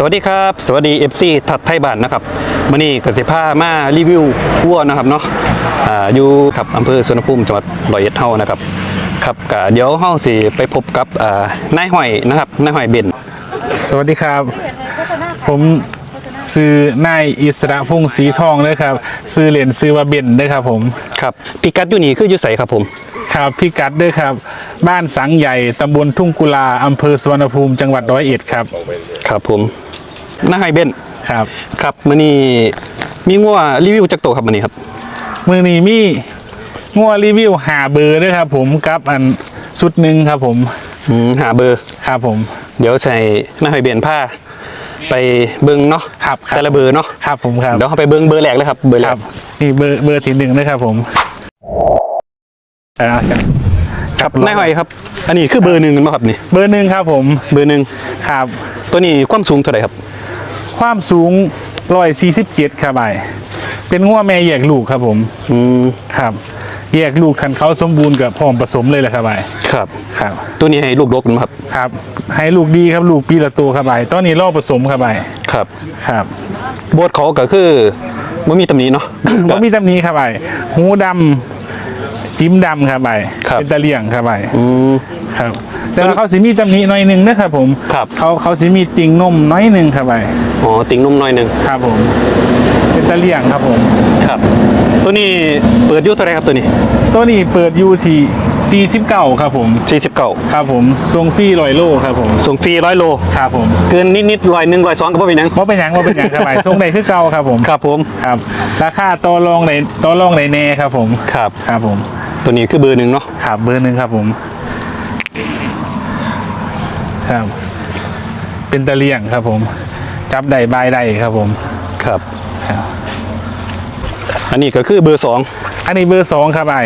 ครับก็สวัสดีครับ สวัสดี FC ทัดไทยบ้านนะครับมื่อนี้กสิพามารีวิววัวนะครับเนาะอ่าอยู่กับอำเภอสุวรรณภูมิจังหวัดร้อยเอ็ดเฮานะครับครับก็เดี๋ยวเฮาสิไปพบกับอ่านายห้อยนะครับนายห้อยเบนสวัสดีครับ ผมซื้อนายอิสระพงศ์ศรีทองเลยครับซื้อเหรียญซื้อว่าเบนด้วยครับผมครับพิกัดอยู่นี่คืออยู่ไสครับผมครับพี่กัดด้วยครับ บ้านสังใหญ่ตำบลทุ่งกุลาอำเภอสุวรรณภูมิจังหวัดร้อยเอ็ดครับ ครับผม นายห้อยเบนครับ ครับมื่อนี้มีงัวรีวิวจักโตวครับมื่อนี้ครับ มือนี้มีงัวรีวิวหาเบอร์ด้วยครับ ผมกับอันสุดหนึ่งครับผมอืมหาเบอร์ ครับผม เดี๋ยวใส่นายห้อยเบนผ้า ไปเบิ่งเนาะครับครับ แต่ละเบอร์เนาะครับผมครับเดี๋ยวเราไปเบิ้งเบอร์แรกเลยครับเบอร์แรครักบนี่เบอร์เบอร์ที่หนึ่งนะครับผมอ่าครับครับนายหอยครับ อันนี้คือเบอร์หนึ่งกันไหมครับนี่เบอร์หนึ่งครับผมเบอร์หนึ่งครับตัวนี้ความสูงเท่าไหร่ครับ ความสูงร้อยสี่สิบเจ็ดครับไอเป็นง้วแม่แยกลูกครับผมอืมครับ แยกลูกทันเขาสมบูรณ์กับพร้อมผสมเลยแหละครับไอครับ ครับ ตัวนี้ให้ลูกดกกันไหมครับ ครับ ให้ลูกดีครับลูกปีละตัวครับไอตอนนี้รอบผสมครับไอครับ ครับโบสเขาก็คือไม่มีตำหนิเนาะ ว่ามีตำหนี้ครับไอหูดำ จิ้มดำครับไอครับ เป็นตะเลี่ยงครับไออืม ครับ แต่ว่าเขาสิมีตำหนี้หน่อยหนึ่งนะครับผมครับ เขาเขาสิมีติ่งนมน้อยหนึ่งครับไออ๋อติ่งนุ่มหน่อยหนึ่งครับผม เป็นตะเลี่ยงครับผม ครับ ตัวนี้เปิดอยุ่เท่าไหรครับตัวนี้ตัวนี้เปิดอยูที่49ครับผม 49ครับผมทรงฟรีลอยโลครับผมส่งฟรีร้อยโล ครับผมเกินนิดๆร้อยหนึ่งร้อยสองก็ไม่เป็นหยังว่าเป็นหยังว่าเป็นหยังครับไปทรงใดคือเก่าครับผม ครับผม ครับ ราคาต่อรองในต่อรองในแน่ครับผม ครับ ครับผม ตัวนี้คือเบอร์หนึ่งเนาะครับเบอร์หนึ่งครับผมครับ เป็นตะเลี่ยงครับผม จับได้บายได้ครับผมครับครับ อันนี้ก็คือเบอร์สองอันนี้เบอร์สองครับไอ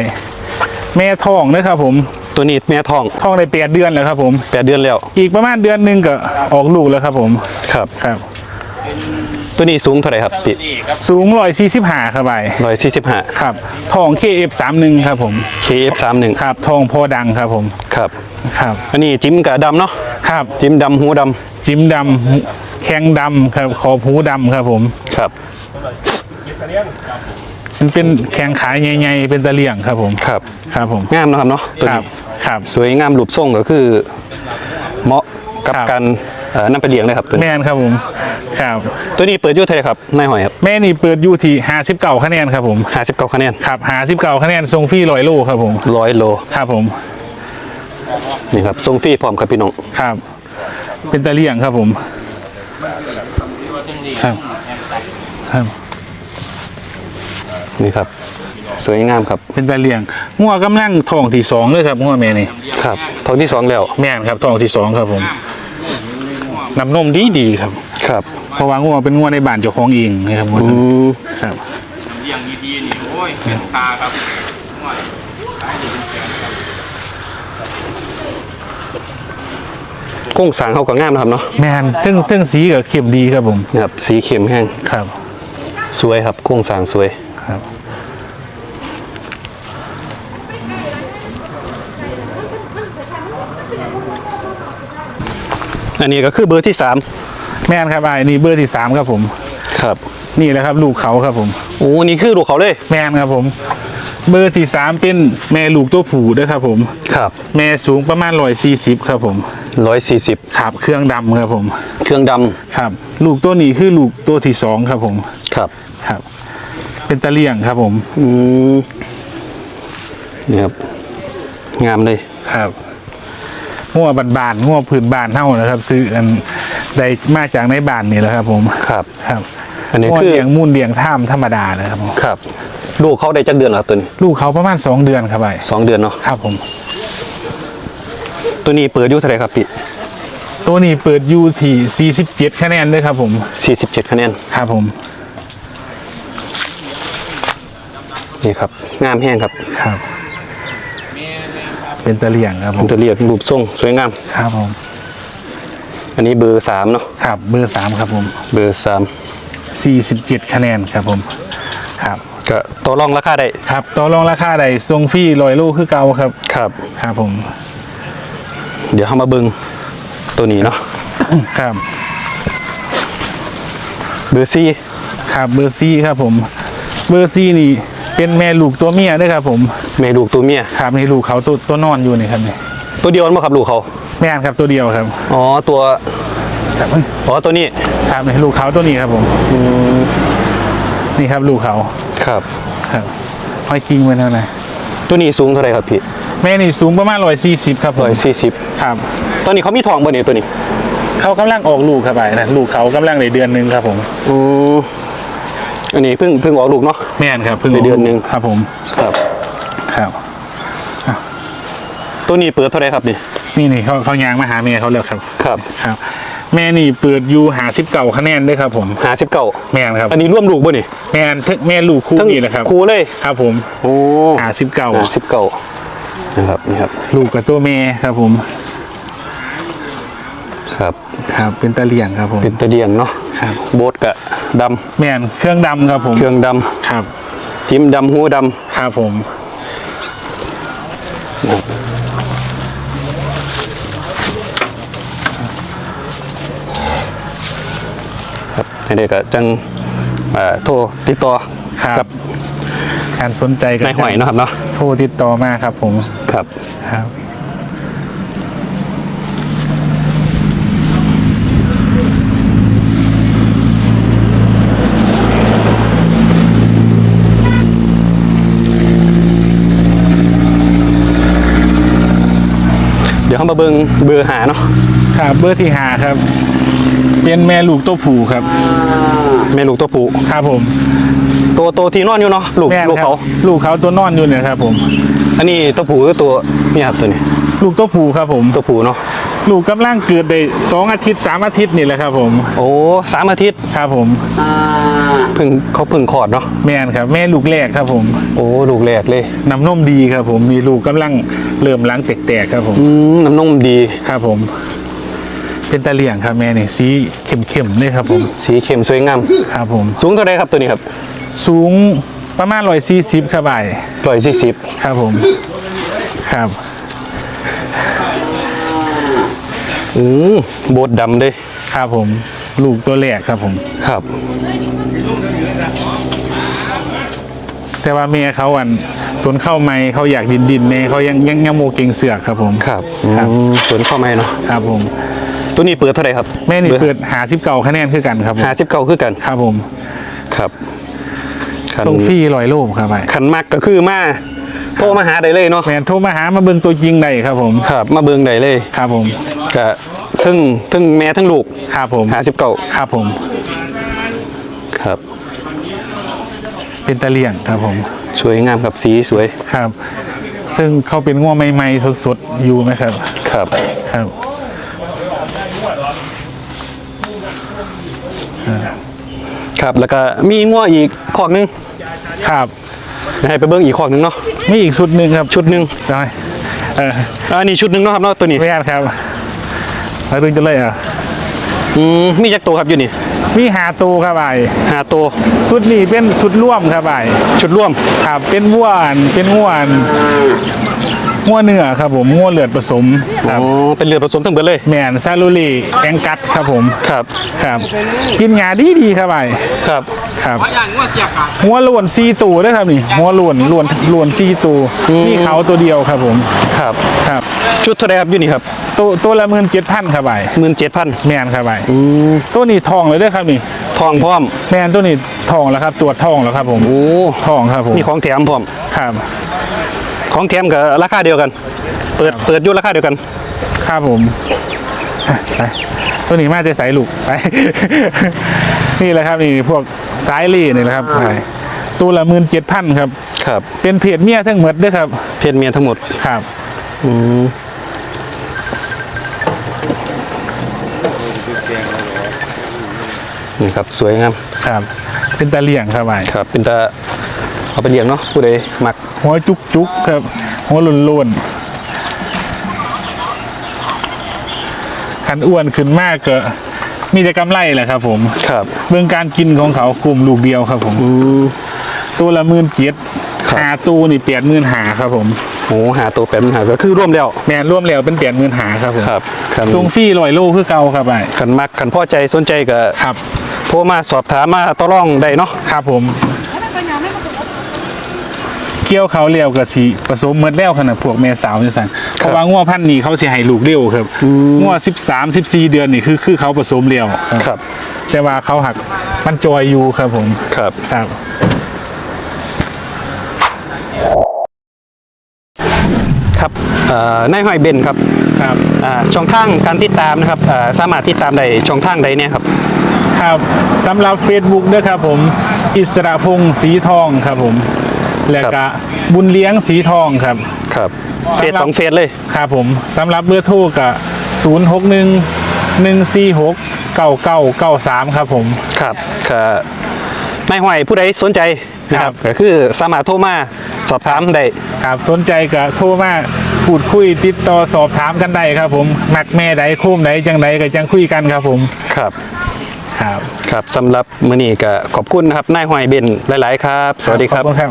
แม่ทองนะครับผมตัวนี้แม่ทองทองได้แปดเดือนแล้วครับผมแปดเดือนแล้ว อีกประมาณเดือนหนึ่งก็ออกลูกแล้วครับผมครับครับ ตัวนี้สูงเท่าไหร่ครับพี่สูงร้อยสี่สิบห้าครับไอร้อยสี่สิบห้าครับทอง KF31 ครับผม KF สามหนึ่งครับทองพอดังครับผมครับครับอันนี้จิ้มกับดำเนาะครับจิ้มดำหูดจิ้มดำแข้งดำครับขอบหูดำครับผมำครับมันเป็นแข้งขาใหญ่ๆเป็นตะเลี่ยงครับผมครับครับผมงามเนาะครับเนาะตัวครับนี้ครับสวยงามรูปทรงก็คือ เหมาะกับครับการ เอ่อนำไปเลี้ยงเลยครับตัวนี้แม่นครับผมครับตัวนี้เปิดอยุ่เท่าไหร่ครับนายหอยครับแม่นี่เปิดอยู่ที่ห้าสิบเก้าคะแนนครับผมห้าสิบเก้าคะแนนครับห้าสิบเก้าคะแนนทรงฟรีร้อยโลครับผมร้อยโลครับผมนี่ครับทรงฟรีพร้อมครับพี่น้องครับ เป็นตะเลี่ยงครับผมครับครับ นี่ครับสวยงามครับเป็นตะเลี่ยงงัวกำลังทองที่สองเลยครับงัวแม่นี่ครับทองที่สองแล้ว แม่นครับทองที่สองครับผม น้ำนมดีดีๆครับ ครับเพราะว่างัวเป็นงัวในบ้านเจ้าของเองนะครับงัวอืนั้นมครับเลี้ยงดีๆนี่โอ้ยเป็นตาครับโค้งสร้างเขาก็งามนะครับเนาะแมนทึ่งทึ่งสีกับเข้มดีครับผมนี่ครับ สีเข้มแห้งครับ สวยครับโค้งสร้างสวยครับ อันนี้ก็คือเบอร์ที่สามแม่นครับไอ้นี่เบอร์ที่สามครับผม ครับนี่แหละครับลูกเขาครับผม โอ้นี่คือลูกเขาเลยแม่นครับผม เบอร์ที่สามเป็นแม่ลูกตัวผูด้วยครับผม ครับแม่สูงประมาณร้อยสี่สิบครับผมร้อยสี่สิบขับเครื่องดำครับผม เครื่องดครับ ลูกตัวนี้คือลูกตัวที่สองครับผมำครับครับ เป็นตะเลี่ยงครับผม อืมนี่ครับงามเลยครับ งัวบานๆงัวพื้นบ้านเท่านะครับ ซื้ออันได้มาจากในบ้านนี่แหละครับ ผมครับครับ อันนี้งัวคือเลี้ยงมูลเลี้ยงท่ามธรรมดานะครับผมครับ ลูกเขาได้จักเดือนแล้วครับตัวนี้ลูกเขาประมาณสองเดือนครับไอ้สองเดือนเนาะครับผม ตัวนี้เปิดอยู่เท่าไหร่ครับพี่ตัวนี้เปิดอยูที่47คะแนนด้วยครับ ผมสี่สิบเจ็ดคะแนนครับผมนี่ครับงามแห้งครับครับ เป็นตะเลี่ยงครับผผมมจะเรียกรูปทรงสวยงาม ครับผมอันนี้เบอร์สามเนาะครับเบอร์สามครับผมเบอร์สาม47คะแนนครับผมครับ ก็ต่อรองราคาได้ครับต่อรองราคาใดทรงฟรีลอยลูกคือเก่าครับ ครับ ครับผม เดี๋ยวเข้ามาเบิงตัวนี้เนาะครับ เบอร์ซี่ครับเบอร์ซี่ครับผม เบอร์ซี่นี่ เป็นแม่ลูกตัวเมียด้วยครับ ผมแม่ลูกตัวเมียครับนี่ลูกเขาตัวตัวนอนอยู่นี่ครับนี่ตัวเดียวมั้งครับลูกเขาแม่นครับตัวเดียวครับอ๋อตัวครับอ๋อตัวนี้ครับนี่ลูกเขาตัวนี้ครับผมนี่ครับลูกเขาครับครับห้อยกิ้งไว้นั่นนะตัวนี้สูงเท่าไหร่ครับพี่แม่นี่สูงประมาณร้อยสี่สิบครับผมร้อยสี่สิบครับตอนนี้เขามีทองบ่เนี่ยตัวนี้ เขากำลังออกลูกครับไปนะลูกเขากำลังในเดือนหนึ่งครับผมอืม อันนี้เพิ่งเพิ่งออกลูกเนาะ แม่นครับเพิ่งในเดือนหนึ่ง ครับผมครับ ครับ ตัวนี้เปิดเท่าไหร่ครับนี่นี่นี่เขาเขายางมาหาแม่เขาแล้วครับ ครับครับ แม่นี่เปิดอยูหาสิบเก่าคะแนนด้วยครับผม หาสิบเก้าแม่นครับ อันนี้ร่วมลูกบ่นี่แม่นทึกแม่ลูกคู่นี่แหละครับครูเลย ครับผมโอ้หาสิบเก่าหาสิบเก้านะครับนี่ครับ ลูกกับตัวแม่ครับผม ครับ ครับ เป็นตะเลียงครับผม เป็นตะเดียงเนาะครับ โบสกะดแม่นเครื่องดำครับผมำเครื่องดครับำทิมดำหูดครับผมำครับเด็กๆก็จังเอ่อโทรติดต่อครับ กับการสนใจกันนายหอยเนาะครับเนาะโทรติดต่อมาครับผม ครับ ครับ เดี๋ยวเขามาเบิ่งเบอร์หาเนาะครับเบอร์ที่หาครับ เป็นแม่ลูกตัวผู้ครับ แม่ลูกตัวปูครับผมตัวตัวที่นอนอยู่เนาะลูกแม่นลูกครับเขา ลูกเขาตัวนอนอยู่เนี่ยครับผม อันนี้ตัวผูคือตัวนี่ครับตัวนี้ลูกตัวผู้ครับผม ตัวผูเนาะ ลูกกำลังเกิดได้สองอาทิตย์สามอาทิตย์นี่แหละครับผมโอ้สามอาทิตย์ครับผมเพิ่งเขาเพิ่งคลอดเนาะแม่นครับ แม่ลูกแรกครับผมโอ้ลูกแรกเลยน้ำนมดีครับผมมีลูกกำลังเริ่มล้างแตกๆครับผมอืมน้ำนมดี ครับผม เป็นตะเลี่ยงครับแม่นี่สีเข้มๆเลยครับผมสีเข้มสวยงาม ครับผม สูงเท่าไรครับตัวนี้ครับสูงประมาณร้อยสี่สิบครับบ่ายร้อยสี่สิบครับผม ครับ อืมโบดดำเลยครับผม ลูกตัวแรกครับผม ครับ แต่ว่าเมียเขาอันสวนเข้าไม่เขาอยากดินดินเมเขายังยังยังโมเก่งเสือกครับผมครับครับอืมสวนเข้ามาเนาะครับผม ตัวนี้เปิดเท่าไรครับแม่นี่เปิดหาสิบเก่าคะแนนคือกันครับผมหาสิบเก้าคือกันครับผมครับคันส่งฟรีลอยโลบครับไปขันมักก็คือมาโทรมาหาได้เลยเนาะแมนโทรมาหามาเบิ่งตัวจริงได้ครับผมครับมาเบิ่งได้เลยครับผมก็ทั้งทั้งแม่ทั้งลูกครับผมหาสิบเก้าครับผม ครับ เป็นตะเลี่ยงครับผม สวยงามครับสีสวยครับ ซึ่งเขาเป็นง่วงใหม่ๆสดๆอยู่ไหมครับ ครับครับครับแล้วก็มีงัวอีกขอกหนึงครับ ให้ไปเบิ่งอีกขอกหนึงเนาะมีอีกชุดหนึ่งครับชุดหนึงได้เอออันนี้ชุดหนึงเนาะครับเนาะตัวนี้ไม่ยากครับแล้วดึงจะเลยอะอืมมีจักตัวครับอยู่นี่มีหาตูครับไอ้หาตัวชุดนี้เป็นชุดร่วมครับไอ้ชุดร่วมครับเป็นวัวอันเป็นงัวอัน งัวเนื้อครับผมงัวเลือดผสมคอ๋รับอเป็นเลือดผสมทั้งเบิดเลย แมนซาลูลีแองกัดครับผมครับครับ กินหญ้าดีดีๆครับไอ้ครับครับว่าอย่างว่าเสียบอะหัวล้วนซีตูด้วยครับนี่หัวล้วนล้วนล้วนซีตูนี่เขาตัวเดียวครับผมครับครับ ชุดเท่าไหรครับอยู่นี่ครับตัวตัวละหมื่นเจ็ดพันครับไอ้หมื่นเจ็ดพันแมนครับไอ้อืมตัวนี้ทองเลยเด้วยครับนี่ทองพร้อม แมนตัวนี้ทองแล้วครับ ตัวจทองแล้วครับผมโอ้ทองครับผมมีของแถมพร้อมครับ ของแถมกับราคาเดียวกัน เปิดเปิดอยู่ราคาเดียวกัน ครับผมอะไปตัวนี้มาจะใส่ลูกไป นี่แหละครับนี่พวกสายลี่นี่แหละครับไปตัวละหมื่นเจ็ดพันครับ ครับ เป็นเพจเมียทั้งหมดด้วยครับ เพศเมียทั้งหมด ครับ อืมนี่ครับสวยงาม ครับ เป็นตาเลี่ยงครับไอ้ครับ เป็นตา เอาไปเลี้ยงเนาะผู้ใดมักหัวจุกจุกๆครับ หัวหลุนลุนขันอ้วนขึ้นมากก็มีแต่กำไรแหละครับ ผม ครับเรื่องการกินของเขากลุ่มลูกเดียวครับ ผมอืมตัวละหมื่นเจ็ดครับหาตู้นี่เปียดหมื่นหาครับ ผมคโอ้หาตัวเป็นหาก็คือร่วมแล้วแมนร่วมแล้วเป็นเปลี่ยนหมื่นหาครับผมครับคันส่งฟรีลอยโลคือเก่าครับไอ้คันมักคันพ่อใจสนใจก็ครับโทรมาสอบถามมาต่อรองได้เนาะครับผม เกี่ยวเขาเลี้ยวกับสีผสมเมดแล้วขนาดพวกแม่สาวนี่สั่นเพราะว่างัวพันธุ์นี้เขาสิให้ลูกเร็วครับงัว13 14เดือนนี่คือคือเขาผสมเร็วครับ แต่ว่าเขาหักมันจอยอยู่ครับผมครับครับครับเอ่อนายห้อยเบนครับครับอ่าช่องทางการติดตามนะครับอ่าสามารถติดตามได้ช่องทางใดเนี่ยครับ ครับสำหรับ Facebook ด้วยครับผม อิสระพงศ์สีทองครับผม และครัก็บ บุญเลี้ยงสีทองครับ ครับเฟสสำหรับ สองเฟสเลย ครับผมสำหรับเบอร์โทรกับ061 146 9993 ครับผม ครับค่ะนายห้อยผู้ใดสนใจนะคครัรับ บก็คือสามารถโทรมาสอบถามได้ ครับสนใจก็โทรมาพูดคุยติดต่อสอบถามกันได้ครับผมมักแม่ใดโค้มใดจังใดก็จังคุยกันครับผมครับ ครับครับสำหรับมื้อนี้ก็ขอบคุณนะครับนายห้อยเบนหลาย ๆ ครับ สวัสดีครับขอบคุณครับ